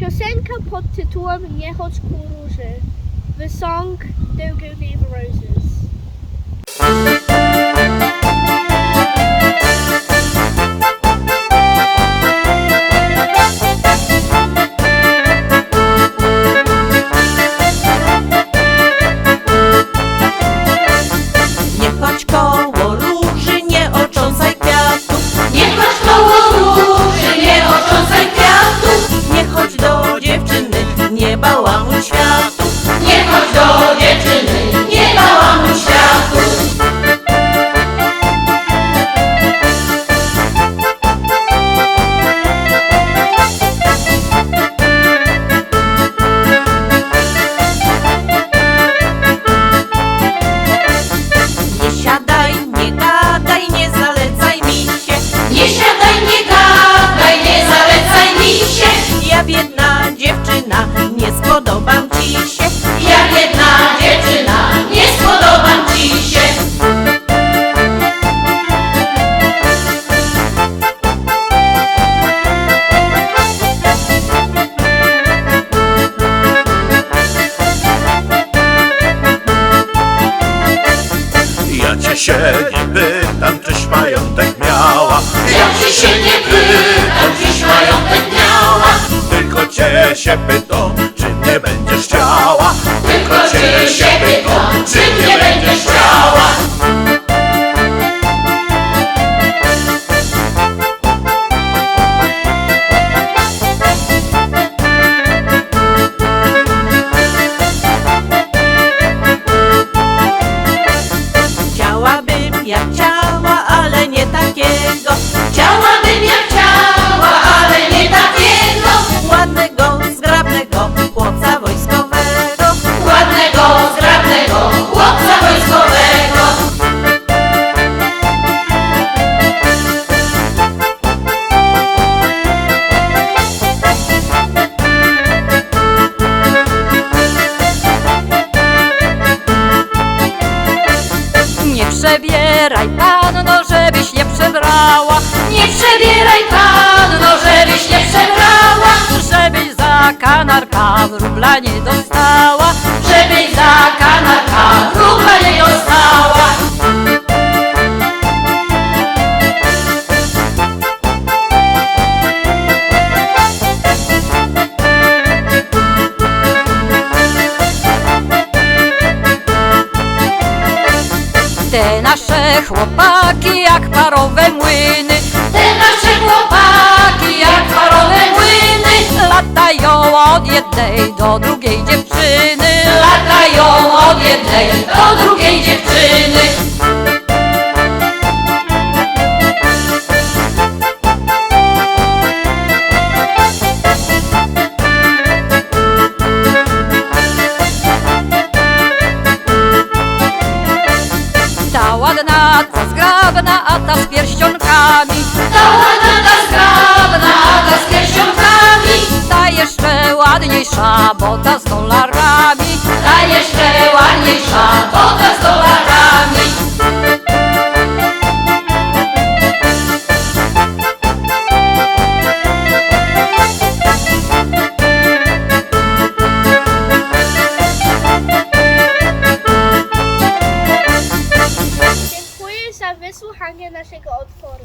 Piosenka pod tytułem Nie chodź ku róży. The song Don't Go the Roses. Się nie pytam, czyś majątek miała Ja ci się nie pytam, dziś majątek miała. Tylko cię się pytam, czy nie będziesz przebieraj panno, żebyś nie przebrała. Nie przebieraj panno, żebyś Te nasze chłopaki jak parowe młyny Te nasze chłopaki jak parowe młyny. Latają od jednej do drugiej dziewczyny zgrabna, a ta z pierścionkami wysłuchania naszego otworu.